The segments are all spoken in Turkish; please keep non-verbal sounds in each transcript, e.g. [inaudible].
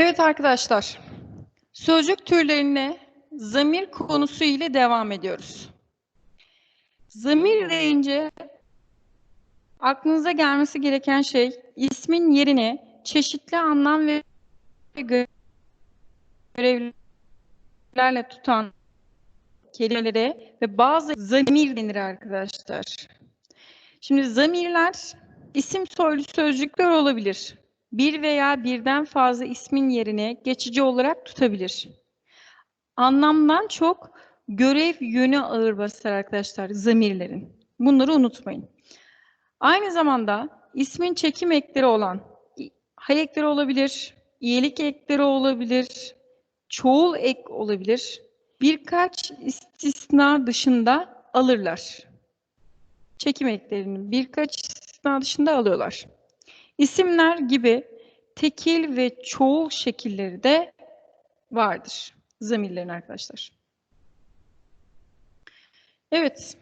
Evet arkadaşlar, sözcük türlerine zamir konusu ile devam ediyoruz. Zamir deyince aklınıza gelmesi gereken şey ismin yerine çeşitli anlam ve görevlerle tutan kelimelere ve bazı zamir denir arkadaşlar. Şimdi zamirler isim soylu sözcükler olabilir bir veya birden fazla ismin yerine geçici olarak tutabilir. Anlamdan çok görev yönü ağır basar arkadaşlar zamirlerin. Bunları unutmayın. Aynı zamanda ismin çekim ekleri olan hay ekleri olabilir, iyilik ekleri olabilir, çoğul ek olabilir. Birkaç istisna dışında alırlar. Çekim eklerini birkaç istisna dışında alıyorlar. İsimler gibi tekil ve çoğul şekilleri de vardır zamirlerin arkadaşlar. Evet.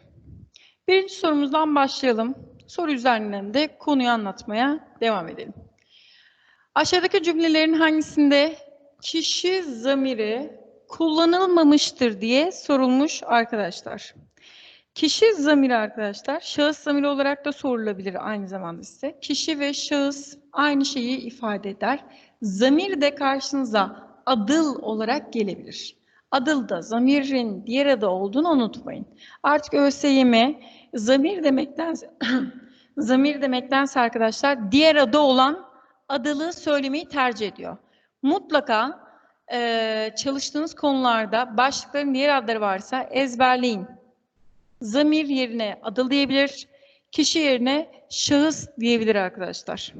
Birinci sorumuzdan başlayalım. Soru üzerinden de konuyu anlatmaya devam edelim. Aşağıdaki cümlelerin hangisinde kişi zamiri kullanılmamıştır diye sorulmuş arkadaşlar. Kişi zamiri arkadaşlar, şahıs zamiri olarak da sorulabilir aynı zamanda size. Kişi ve şahıs aynı şeyi ifade eder. Zamir de karşınıza adıl olarak gelebilir. Adıl da zamirin diğer adı olduğunu unutmayın. Artık ÖSYM zamir demekten [clears throat] zamir demektense arkadaşlar diğer adı olan adılı söylemeyi tercih ediyor. Mutlaka e, çalıştığınız konularda başlıkların diğer adları varsa ezberleyin. Zamir yerine adıl diyebilir, kişi yerine şahıs diyebilir arkadaşlar.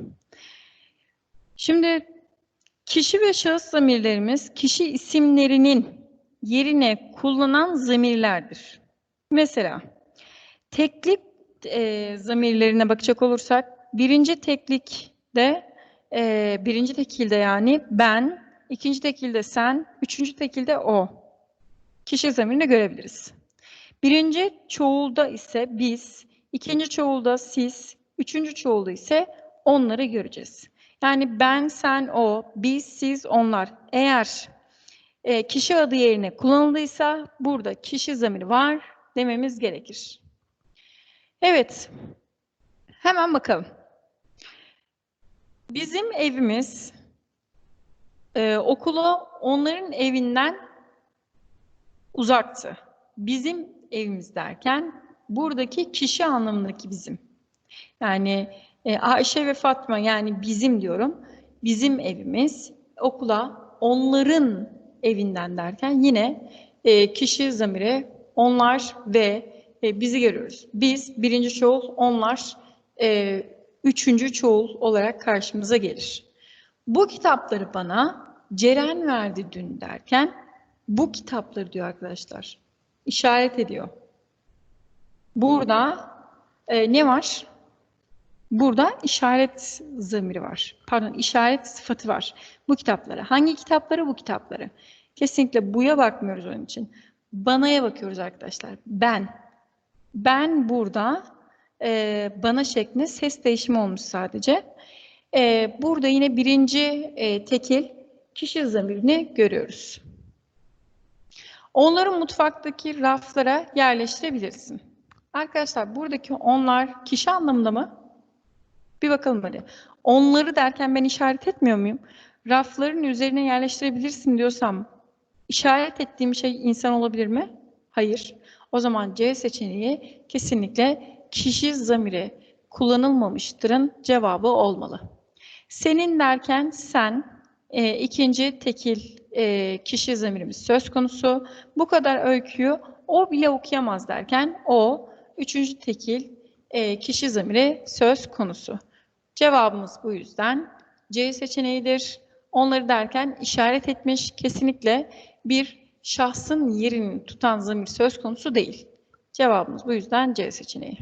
Şimdi kişi ve şahıs zamirlerimiz kişi isimlerinin yerine kullanan zamirlerdir. Mesela teklik e, zamirlerine bakacak olursak birinci teklikte e, birinci tekilde yani ben, ikinci tekilde sen, üçüncü tekilde o. Kişi zamirini görebiliriz. Birinci çoğulda ise biz, ikinci çoğulda siz, üçüncü çoğulda ise onları göreceğiz. Yani ben, sen, o, biz, siz, onlar. Eğer e, kişi adı yerine kullanıldıysa burada kişi zamiri var dememiz gerekir. Evet, hemen bakalım. Bizim evimiz e, okula onların evinden uzaktı. Bizim evimiz derken buradaki kişi anlamındaki bizim. Yani e, Ayşe ve Fatma yani bizim diyorum. Bizim evimiz okula onların evinden derken yine e, kişi zamiri onlar ve e, bizi görüyoruz. Biz birinci çoğul, onlar e, üçüncü çoğul olarak karşımıza gelir. Bu kitapları bana Ceren verdi dün derken bu kitapları diyor arkadaşlar işaret ediyor. Burada e, ne var? Burada işaret zamiri var. Pardon, işaret sıfatı var. Bu kitaplara. Hangi kitapları? Bu kitapları. Kesinlikle buya bakmıyoruz onun için. Bana'ya bakıyoruz arkadaşlar. Ben. Ben burada e, bana şeklinde ses değişimi olmuş sadece. E, burada yine birinci e, tekil kişi zamirini görüyoruz. Onları mutfaktaki raflara yerleştirebilirsin. Arkadaşlar buradaki onlar kişi anlamında mı? Bir bakalım hadi. Onları derken ben işaret etmiyor muyum? Rafların üzerine yerleştirebilirsin diyorsam işaret ettiğim şey insan olabilir mi? Hayır. O zaman C seçeneği kesinlikle kişi zamiri kullanılmamıştırın cevabı olmalı. Senin derken sen e, ikinci tekil e, kişi zamirimiz söz konusu. Bu kadar öyküyü o bile okuyamaz derken o üçüncü tekil e, kişi zamiri söz konusu. Cevabımız bu yüzden C seçeneğidir. Onları derken işaret etmiş kesinlikle bir şahsın yerini tutan zamir söz konusu değil. Cevabımız bu yüzden C seçeneği.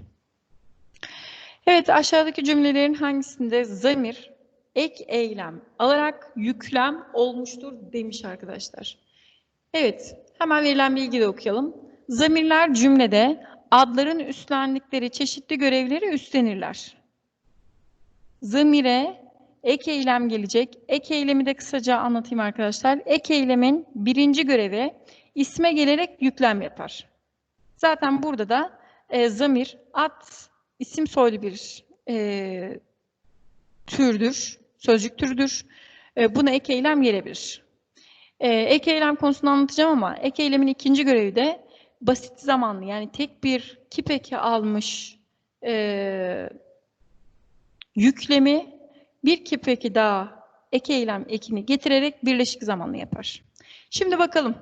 Evet aşağıdaki cümlelerin hangisinde zamir ek eylem alarak yüklem olmuştur demiş arkadaşlar. Evet, hemen verilen bilgiyi de okuyalım. Zamirler cümlede adların üstlendikleri çeşitli görevleri üstlenirler. Zamire Ek eylem gelecek. Ek eylemi de kısaca anlatayım arkadaşlar. Ek eylemin birinci görevi isme gelerek yüklem yapar. Zaten burada da e, zamir, at, isim soylu bir e, türdür, sözcük türüdür. E, buna ek eylem gelebilir. E, ek eylem konusunu anlatacağım ama ek eylemin ikinci görevi de basit zamanlı yani tek bir kip eki almış e, yüklemi bir kip eki daha ek eylem ekini getirerek birleşik zamanlı yapar. Şimdi bakalım.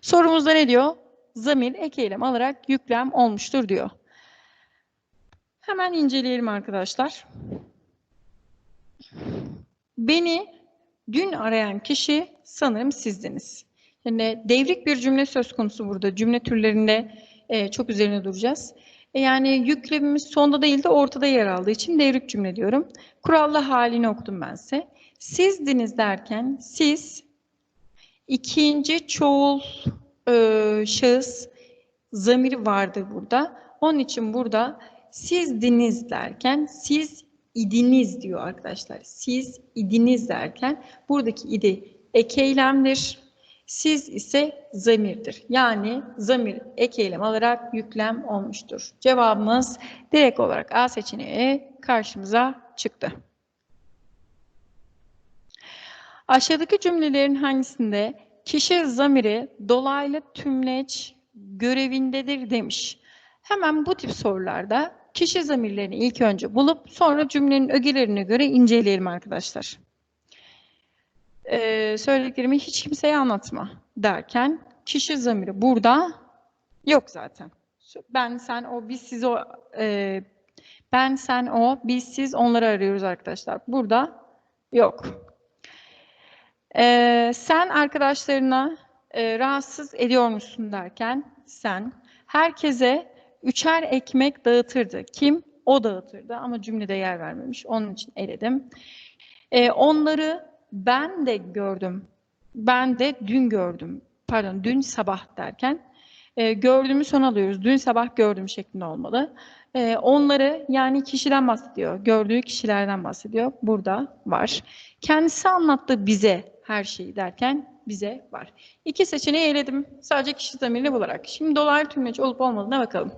Sorumuzda ne diyor? Zamir ek eylem alarak yüklem olmuştur diyor. Hemen inceleyelim arkadaşlar. Beni dün arayan kişi sanırım sizdiniz. Yani devrik bir cümle söz konusu burada. Cümle türlerinde e, çok üzerine duracağız. E, yani yüklemimiz sonda değil de ortada yer aldığı için devrik cümle diyorum. Kurallı halini okudum ben size. Sizdiniz derken siz ikinci çoğul e, şahıs zamiri vardır burada. Onun için burada sizdiniz derken siz idiniz diyor arkadaşlar. Siz idiniz derken buradaki idi ek eylemdir. Siz ise zamirdir. Yani zamir ek eylem alarak yüklem olmuştur. Cevabımız direkt olarak A seçeneği karşımıza çıktı. Aşağıdaki cümlelerin hangisinde kişi zamiri dolaylı tümleç görevindedir demiş. Hemen bu tip sorularda kişi zamirlerini ilk önce bulup sonra cümlenin ögelerine göre inceleyelim arkadaşlar. Ee, söylediklerimi hiç kimseye anlatma derken kişi zamiri burada yok zaten. Ben, sen, o, biz, siz, o, e, ben, sen, o, biz, siz onları arıyoruz arkadaşlar. Burada yok. Ee, sen arkadaşlarına e, rahatsız ediyor musun derken sen herkese üçer ekmek dağıtırdı. Kim? O dağıtırdı ama cümlede yer vermemiş. Onun için eledim. Ee, onları ben de gördüm. Ben de dün gördüm. Pardon dün sabah derken e, gördüğümü son alıyoruz. Dün sabah gördüm şeklinde olmalı. E, onları yani kişiden bahsediyor. Gördüğü kişilerden bahsediyor. Burada var. Kendisi anlattı bize her şeyi derken bize var. İki seçeneği eledim. Sadece kişi zamirini bularak. Şimdi dolaylı tümleç olup olmadığına bakalım.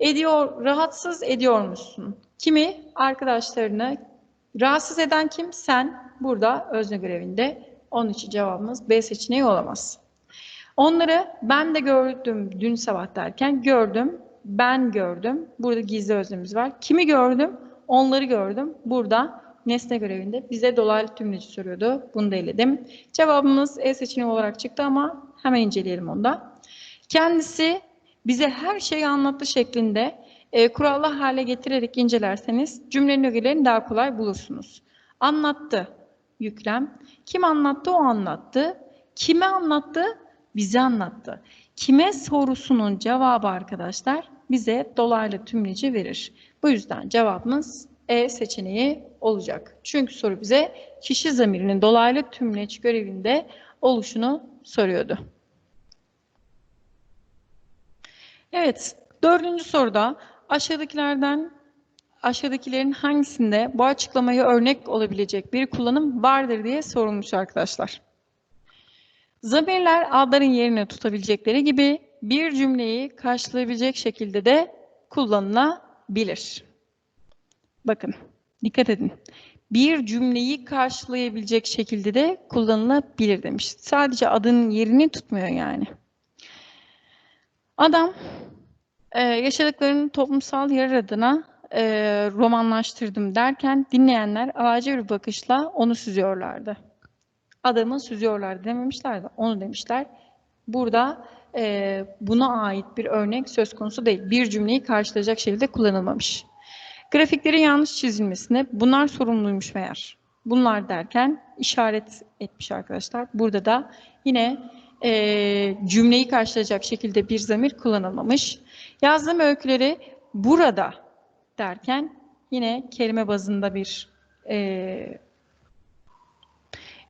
Ediyor, rahatsız ediyor musun? Kimi? Arkadaşlarını. Rahatsız eden kim? Sen. Burada özne görevinde. Onun için cevabımız B seçeneği olamaz. Onları ben de gördüm dün sabah derken gördüm, ben gördüm. Burada gizli öznemiz var. Kimi gördüm? Onları gördüm. Burada nesne görevinde bize dolaylı tümleci soruyordu. Bunu da eledim. Cevabımız E seçeneği olarak çıktı ama hemen inceleyelim onu da. Kendisi bize her şeyi anlattı şeklinde e, kurallı hale getirerek incelerseniz cümlenin ögelerini daha kolay bulursunuz. Anlattı yüklem. Kim anlattı o anlattı. Kime anlattı? Bize anlattı. Kime sorusunun cevabı arkadaşlar bize dolaylı tümleci verir. Bu yüzden cevabımız E seçeneği olacak. Çünkü soru bize kişi zamirinin dolaylı tümleç görevinde oluşunu soruyordu. Evet, dördüncü soruda aşağıdakilerden aşağıdakilerin hangisinde bu açıklamayı örnek olabilecek bir kullanım vardır diye sorulmuş arkadaşlar. Zamirler adların yerini tutabilecekleri gibi bir cümleyi karşılayabilecek şekilde de kullanılabilir. Bakın, dikkat edin. Bir cümleyi karşılayabilecek şekilde de kullanılabilir demiş. Sadece adının yerini tutmuyor yani. Adam e, yaşadıklarının toplumsal yer adına e, romanlaştırdım derken dinleyenler ağaca bir bakışla onu süzüyorlardı. Adamı süzüyorlardı dememişler de onu demişler. Burada e, buna ait bir örnek söz konusu değil. Bir cümleyi karşılayacak şekilde kullanılmamış. Grafiklerin yanlış çizilmesine bunlar sorumluymuş meğer. Bunlar derken işaret etmiş arkadaşlar. Burada da yine e, cümleyi karşılayacak şekilde bir zamir kullanılmamış. Yazdığım öyküleri burada derken yine kelime bazında bir e,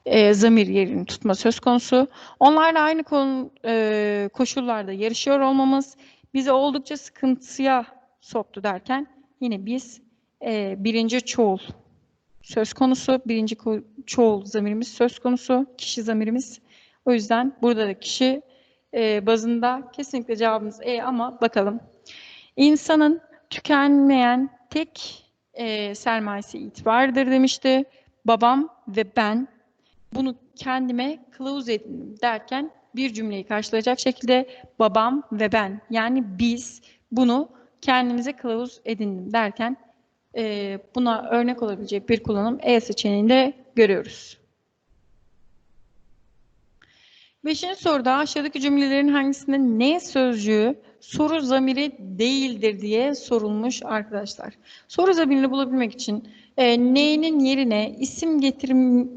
e, zamir yerini tutma söz konusu. Onlarla aynı konu, e, koşullarda yarışıyor olmamız bizi oldukça sıkıntıya soktu derken yine biz e, birinci çoğul söz konusu. Birinci çoğul zamirimiz söz konusu. Kişi zamirimiz. O yüzden burada da kişi e, bazında kesinlikle cevabımız E ama bakalım. İnsanın tükenmeyen tek e, sermayesi itibardır demişti. Babam ve ben bunu kendime kılavuz edindim derken bir cümleyi karşılayacak şekilde babam ve ben yani biz bunu kendimize kılavuz edindim derken e, buna örnek olabilecek bir kullanım E seçeneğinde görüyoruz. Beşinci soruda aşağıdaki cümlelerin hangisinde ne sözcüğü soru zamiri değildir diye sorulmuş arkadaşlar. Soru zamirini bulabilmek için e, ne'nin yerine isim getirim,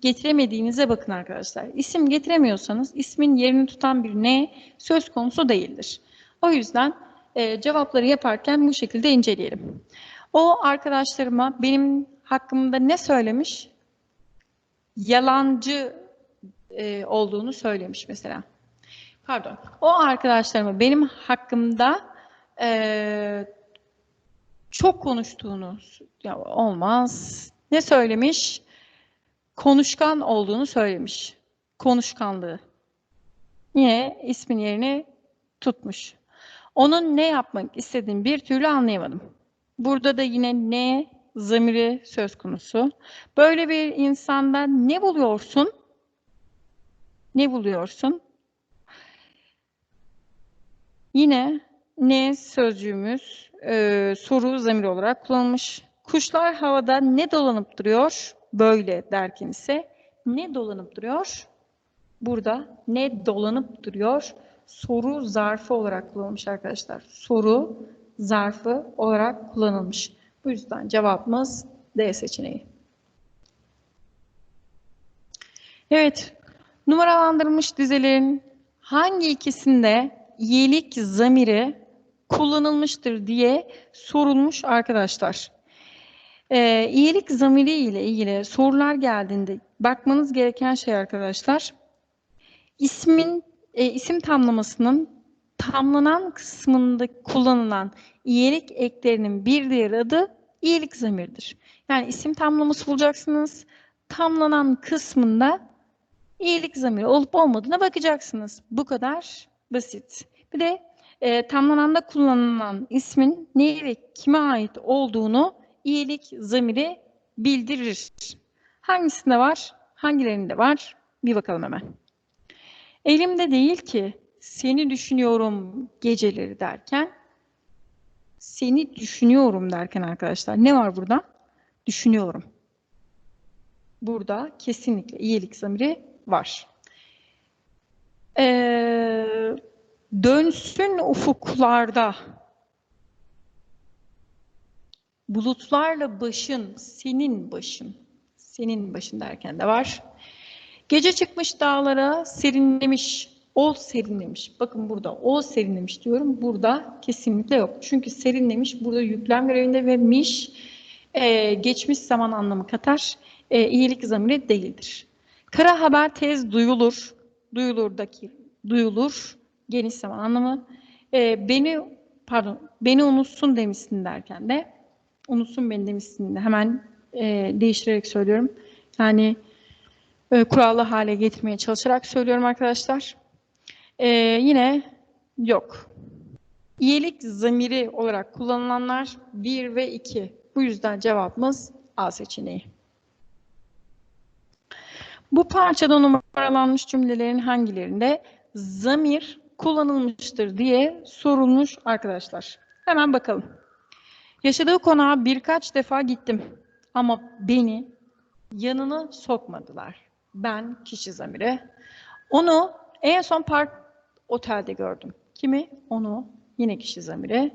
getiremediğinize bakın arkadaşlar. İsim getiremiyorsanız ismin yerini tutan bir ne söz konusu değildir. O yüzden e, cevapları yaparken bu şekilde inceleyelim. O arkadaşlarıma benim hakkımda ne söylemiş? Yalancı e, olduğunu söylemiş mesela. Pardon. O arkadaşlarıma benim hakkımda e, çok konuştuğunu ya olmaz. Ne söylemiş? Konuşkan olduğunu söylemiş. Konuşkanlığı. Yine ismin yerini tutmuş. Onun ne yapmak istediğini bir türlü anlayamadım. Burada da yine ne zamiri söz konusu. Böyle bir insanda ne buluyorsun? Ne buluyorsun? Yine ne sözcüğümüz e, soru zamiri olarak kullanılmış. Kuşlar havada ne dolanıp duruyor? Böyle derken ise ne dolanıp duruyor? Burada ne dolanıp duruyor? Soru zarfı olarak kullanılmış arkadaşlar. Soru zarfı olarak kullanılmış. Bu yüzden cevabımız D seçeneği. Evet, numaralandırılmış dizelerin hangi ikisinde iyilik zamiri kullanılmıştır diye sorulmuş arkadaşlar. Ee, iyilik zamiri ile ilgili sorular geldiğinde bakmanız gereken şey arkadaşlar, ismin e, isim tamlamasının tamlanan kısmında kullanılan iyilik eklerinin bir diğer adı iyilik zamirdir. Yani isim tamlaması bulacaksınız. Tamlanan kısmında iyilik zamiri olup olmadığına bakacaksınız. Bu kadar basit. Bir de e, tamlananda kullanılan ismin neye ve kime ait olduğunu iyilik zamiri bildirir. Hangisinde var? Hangilerinde var? Bir bakalım hemen. Elimde değil ki seni düşünüyorum geceleri derken seni düşünüyorum derken arkadaşlar ne var burada? Düşünüyorum. Burada kesinlikle iyilik zamiri var. Ee, dönsün ufuklarda bulutlarla başın, senin başın, senin başın derken de var. Gece çıkmış dağlara serinlemiş, ol serinlemiş. Bakın burada ol serinlemiş diyorum. Burada kesinlikle yok. Çünkü serinlemiş burada yüklem görevinde ve miş e, geçmiş zaman anlamı katar. E, iyilik zamiri değildir. Kara haber tez duyulur. Duyulurdaki duyulur. Geniş zaman anlamı. E, beni pardon beni unutsun demişsin derken de unutsun beni demişsin de hemen e, değiştirerek söylüyorum. Yani e, kurallı hale getirmeye çalışarak söylüyorum arkadaşlar. E, yine yok. İyilik zamiri olarak kullanılanlar 1 ve 2. Bu yüzden cevabımız A seçeneği. Bu parçada numaralanmış cümlelerin hangilerinde zamir kullanılmıştır diye sorulmuş arkadaşlar. Hemen bakalım. Yaşadığı konağa birkaç defa gittim ama beni yanına sokmadılar. Ben kişi zamiri. Onu en son park otelde gördüm. Kimi? Onu yine kişi zamiri.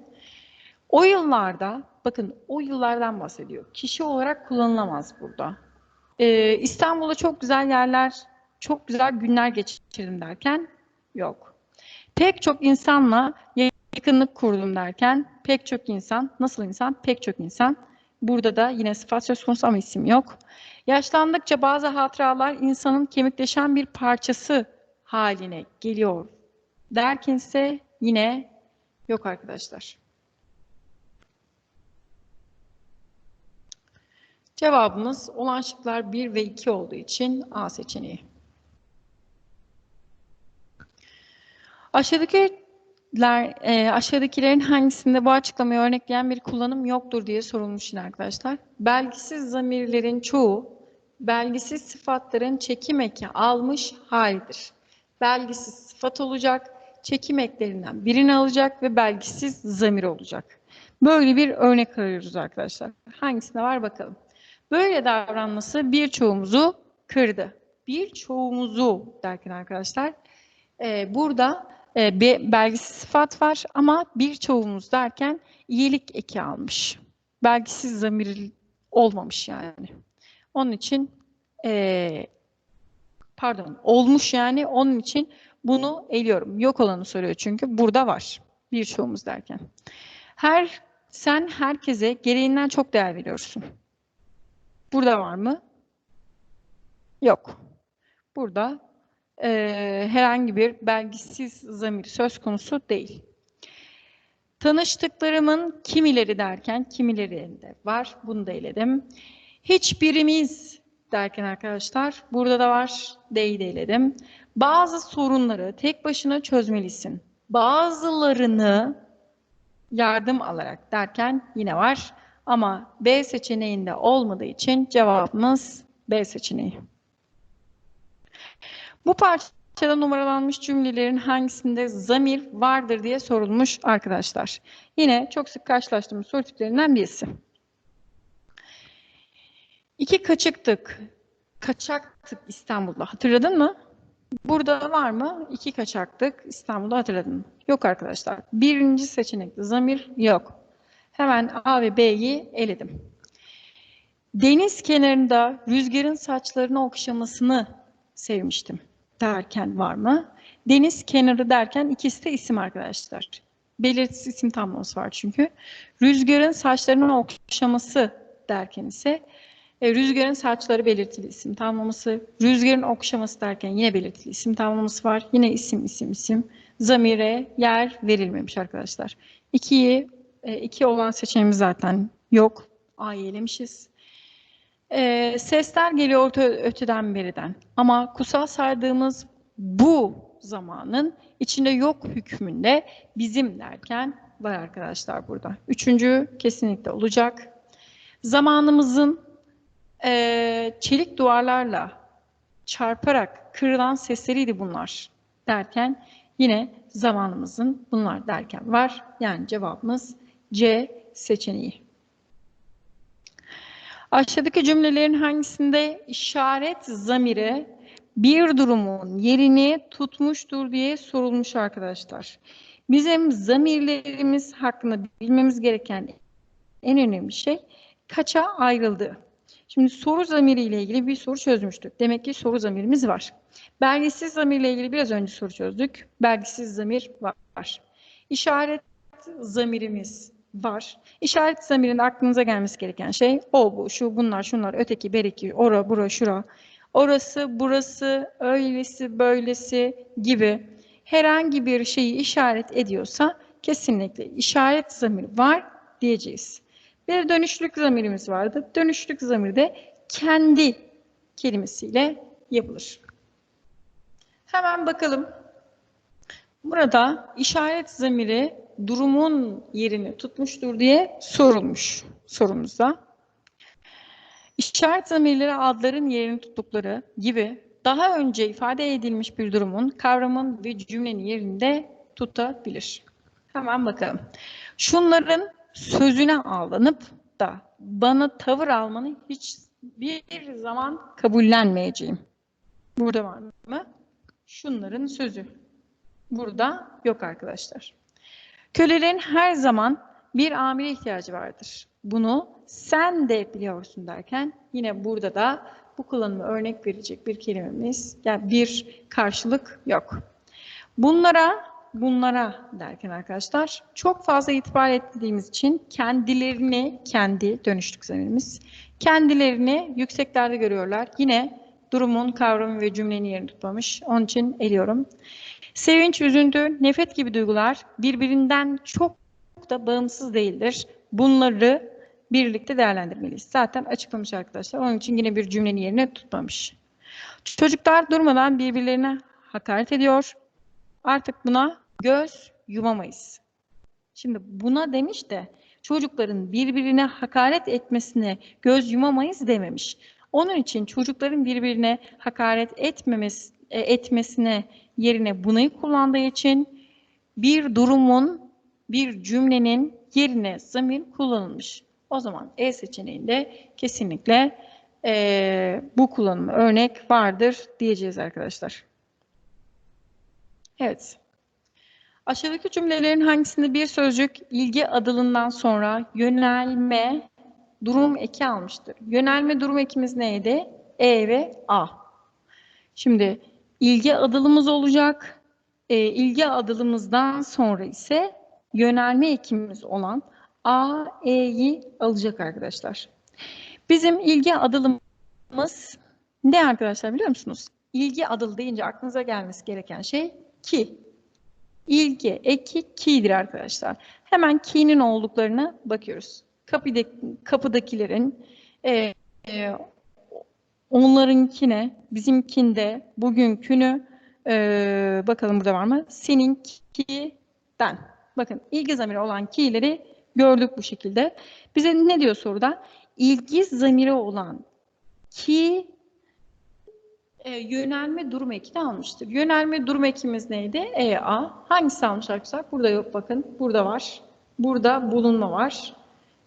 O yıllarda, bakın o yıllardan bahsediyor. Kişi olarak kullanılamaz burada. Ee, İstanbul'da çok güzel yerler, çok güzel günler geçirdim derken yok. Pek çok insanla yakınlık kurdum derken pek çok insan, nasıl insan? Pek çok insan. Burada da yine sıfat söz konusu ama isim yok. Yaşlandıkça bazı hatıralar insanın kemikleşen bir parçası haline geliyor. Derken ise yine yok arkadaşlar. Cevabımız olan şıklar 1 ve 2 olduğu için A seçeneği. Aşağıdakiler, e, aşağıdakilerin hangisinde bu açıklamayı örnekleyen bir kullanım yoktur diye sorulmuş yine arkadaşlar. Belgisiz zamirlerin çoğu belgisiz sıfatların çekim eki almış halidir. Belgisiz sıfat olacak, çekim eklerinden birini alacak ve belgisiz zamir olacak. Böyle bir örnek arıyoruz arkadaşlar. Hangisinde var bakalım. Böyle davranması birçoğumuzu kırdı. Birçoğumuzu derken arkadaşlar e, burada e, bir belgisiz sıfat var ama birçoğumuz derken iyilik eki almış. Belgisiz zamir olmamış yani. Onun için e, pardon olmuş yani onun için bunu eliyorum. Yok olanı soruyor çünkü burada var. Birçoğumuz derken. Her sen herkese gereğinden çok değer veriyorsun. Burada var mı? Yok. Burada e, herhangi bir belgisiz zamir söz konusu değil. Tanıştıklarımın kimileri derken kimilerinde var. Bunu da eledim. Hiçbirimiz derken arkadaşlar burada da var. D'yi de eledim. Bazı sorunları tek başına çözmelisin. Bazılarını yardım alarak derken yine var. Ama B seçeneğinde olmadığı için cevabımız B seçeneği. Bu parçada numaralanmış cümlelerin hangisinde zamir vardır diye sorulmuş arkadaşlar. Yine çok sık karşılaştığımız soru tiplerinden birisi. İki kaçıktık. Kaçaktık İstanbul'da. Hatırladın mı? Burada var mı? İki kaçaktık İstanbul'da hatırladın mı? Yok arkadaşlar. Birinci seçenekte zamir yok. Hemen A ve B'yi eledim. Deniz kenarında rüzgarın saçlarını okşamasını sevmiştim derken var mı? Deniz kenarı derken ikisi de isim arkadaşlar. Belirtisiz isim tamlaması var çünkü. Rüzgarın saçlarının okşaması derken ise e, rüzgarın saçları belirtili isim tamlaması. Rüzgarın okşaması derken yine belirtili isim tamlaması var. Yine isim isim isim. Zamire yer verilmemiş arkadaşlar. İkiyi, e, iki olan seçeneğimiz zaten yok. A'yı elemişiz. E, sesler geliyor orta öteden beriden. Ama kutsal saydığımız bu zamanın içinde yok hükmünde bizim derken var arkadaşlar burada. Üçüncü kesinlikle olacak. Zamanımızın e, çelik duvarlarla çarparak kırılan sesleriydi bunlar derken yine zamanımızın bunlar derken var. Yani cevabımız C seçeneği. Aşağıdaki cümlelerin hangisinde işaret zamiri bir durumun yerini tutmuştur diye sorulmuş arkadaşlar. Bizim zamirlerimiz hakkında bilmemiz gereken en önemli şey kaça ayrıldı. Şimdi soru zamiri ile ilgili bir soru çözmüştük. Demek ki soru zamirimiz var. Belgisiz zamirle ilgili biraz önce soru çözdük. Belgisiz zamir var. İşaret zamirimiz var. İşaret zamirinde aklınıza gelmesi gereken şey o, bu, şu, bunlar, şunlar, öteki, bereki, ora, bura, şura, orası, burası, öylesi, böylesi gibi herhangi bir şeyi işaret ediyorsa kesinlikle işaret zamiri var diyeceğiz. Bir dönüşlük zamirimiz vardı. Dönüşlük zamir de kendi kelimesiyle yapılır. Hemen bakalım. Burada işaret zamiri durumun yerini tutmuştur diye sorulmuş sorumuzda. İşaret zamirleri adların yerini tuttukları gibi daha önce ifade edilmiş bir durumun, kavramın ve cümlenin yerinde tutabilir. Hemen bakalım. Şunların sözüne aldanıp da bana tavır almanı hiç bir zaman kabullenmeyeceğim. Burada var mı? Şunların sözü. Burada yok arkadaşlar. Kölelerin her zaman bir amire ihtiyacı vardır. Bunu sen de biliyorsun derken yine burada da bu kullanımı örnek verecek bir kelimemiz, yani bir karşılık yok. Bunlara, bunlara derken arkadaşlar çok fazla itibar ettiğimiz için kendilerini, kendi dönüştük zamirimiz, kendilerini yükseklerde görüyorlar. Yine durumun kavramı ve cümlenin yerini tutmamış. Onun için eliyorum. Sevinç, üzüntü, nefret gibi duygular birbirinden çok da bağımsız değildir. Bunları birlikte değerlendirmeliyiz. Zaten açıklamış arkadaşlar. Onun için yine bir cümlenin yerine tutmamış. Çocuklar durmadan birbirlerine hakaret ediyor. Artık buna göz yumamayız. Şimdi buna demiş de çocukların birbirine hakaret etmesine göz yumamayız dememiş. Onun için çocukların birbirine hakaret etmemesi, e, etmesine yerine bunayı kullandığı için bir durumun, bir cümlenin yerine zamir kullanılmış. O zaman E seçeneğinde kesinlikle e, bu kullanımı örnek vardır diyeceğiz arkadaşlar. Evet. Aşağıdaki cümlelerin hangisinde bir sözcük ilgi adılından sonra yönelme durum eki almıştır? Yönelme durum ekimiz neydi? E ve A. Şimdi ilgi adılımız olacak. E, ilgi adılımızdan sonra ise yönelme ekimimiz olan A, E'yi alacak arkadaşlar. Bizim ilgi adılımız ne arkadaşlar biliyor musunuz? İlgi adılı deyince aklınıza gelmesi gereken şey ki. İlgi eki ki'dir arkadaşlar. Hemen ki'nin olduklarına bakıyoruz. Kapıdaki, kapıdakilerin e, e, onlarınkine, bizimkinde, bugünkünü e, bakalım burada var mı? Seninkinden. Bakın ilgi zamiri olan ki'leri gördük bu şekilde. Bize ne diyor soruda? İlgi zamiri olan ki e, yönelme durum eki almıştır. Yönelme durum ekimiz neydi? E, A. Hangisi almış arkadaşlar? Burada yok bakın. Burada var. Burada bulunma var.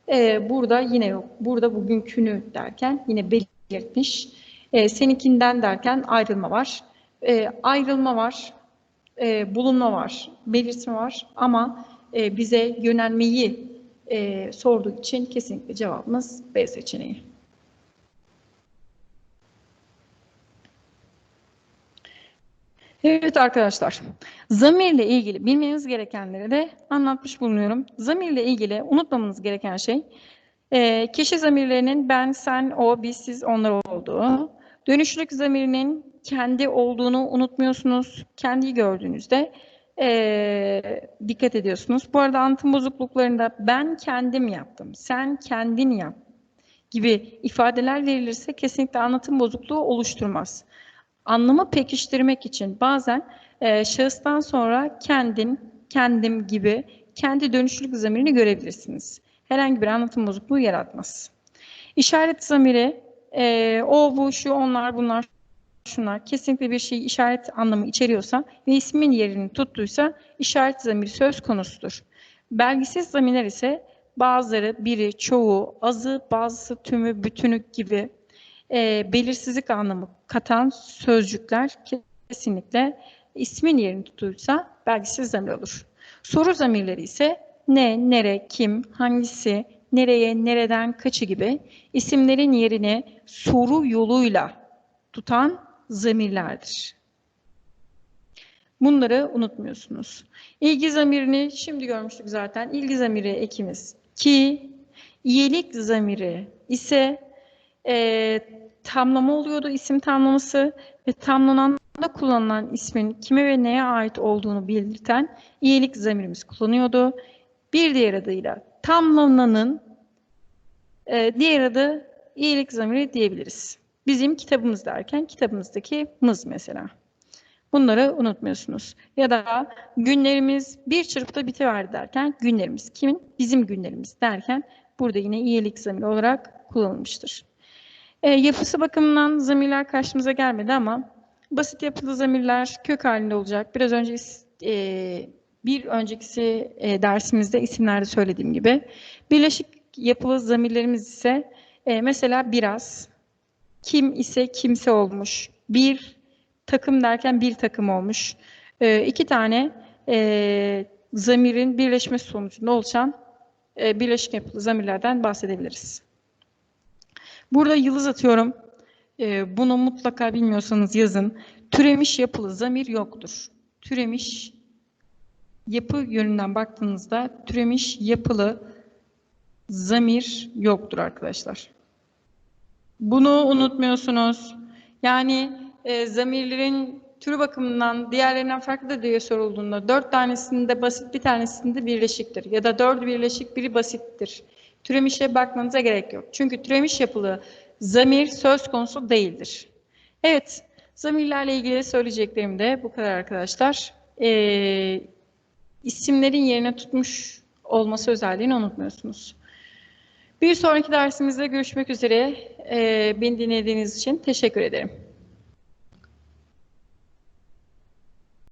E, burada yine yok. Burada bugünkünü derken yine belirtmiş. E, seninkinden derken ayrılma var. E, ayrılma var. E, bulunma var. Belirtme var. Ama e, bize yönelmeyi e, sorduğu için kesinlikle cevabımız B seçeneği. Evet arkadaşlar, zamirle ilgili bilmeniz gerekenleri de anlatmış bulunuyorum. Zamirle ilgili unutmamanız gereken şey, e, kişi zamirlerinin ben, sen, o, biz, siz, onlar olduğu, dönüşlük zamirinin kendi olduğunu unutmuyorsunuz. Kendiyi gördüğünüzde e, dikkat ediyorsunuz. Bu arada anlatım bozukluklarında ben kendim yaptım, sen kendin yap gibi ifadeler verilirse kesinlikle anlatım bozukluğu oluşturmaz anlamı pekiştirmek için bazen e, şahıstan sonra kendin, kendim gibi kendi dönüşlülük zamirini görebilirsiniz. Herhangi bir anlatım bozukluğu yaratmaz. İşaret zamiri, e, o, bu, şu, onlar, bunlar, şunlar kesinlikle bir şey işaret anlamı içeriyorsa ve ismin yerini tuttuysa işaret zamiri söz konusudur. Belgisiz zamirler ise bazıları, biri, çoğu, azı, bazısı, tümü, bütünü gibi e, belirsizlik anlamı katan sözcükler kesinlikle ismin yerini tutulursa belgisiz zamir olur. Soru zamirleri ise ne, nere, kim, hangisi, nereye, nereden, kaçı gibi isimlerin yerini soru yoluyla tutan zamirlerdir. Bunları unutmuyorsunuz. İlgi zamirini şimdi görmüştük zaten. İlgi zamiri ekimiz ki, iyilik zamiri ise e, tamlama oluyordu isim tamlaması ve tamlananda kullanılan ismin kime ve neye ait olduğunu belirten iyilik zamirimiz kullanıyordu. Bir diğer adıyla tamlananın e, diğer adı iyilik zamiri diyebiliriz. Bizim kitabımız derken kitabımızdaki mız mesela. Bunları unutmuyorsunuz. Ya da günlerimiz bir çırpıda bitiverdi derken günlerimiz kimin? Bizim günlerimiz derken burada yine iyilik zamiri olarak kullanılmıştır. E, yapısı bakımından zamirler karşımıza gelmedi ama basit yapılı zamirler kök halinde olacak. Biraz önce e, bir önceki e, dersimizde isimlerde söylediğim gibi. Birleşik yapılı zamirlerimiz ise e, mesela biraz, kim ise kimse olmuş, bir takım derken bir takım olmuş. E, iki tane e, zamirin birleşmesi sonucunda oluşan e, birleşik yapılı zamirlerden bahsedebiliriz. Burada yıldız atıyorum. Ee, bunu mutlaka bilmiyorsanız yazın. Türemiş yapılı zamir yoktur. Türemiş yapı yönünden baktığınızda türemiş yapılı zamir yoktur arkadaşlar. Bunu unutmuyorsunuz. Yani e, zamirlerin türü bakımından diğerlerinden farklı diye sorulduğunda dört tanesinde basit bir tanesinde birleşiktir. Ya da dört birleşik biri basittir Türemişe bakmanıza gerek yok. Çünkü türemiş yapılı zamir söz konusu değildir. Evet, zamirlerle ilgili söyleyeceklerim de bu kadar arkadaşlar. Ee, isimlerin yerine tutmuş olması özelliğini unutmuyorsunuz. Bir sonraki dersimizde görüşmek üzere. Ee, beni dinlediğiniz için teşekkür ederim.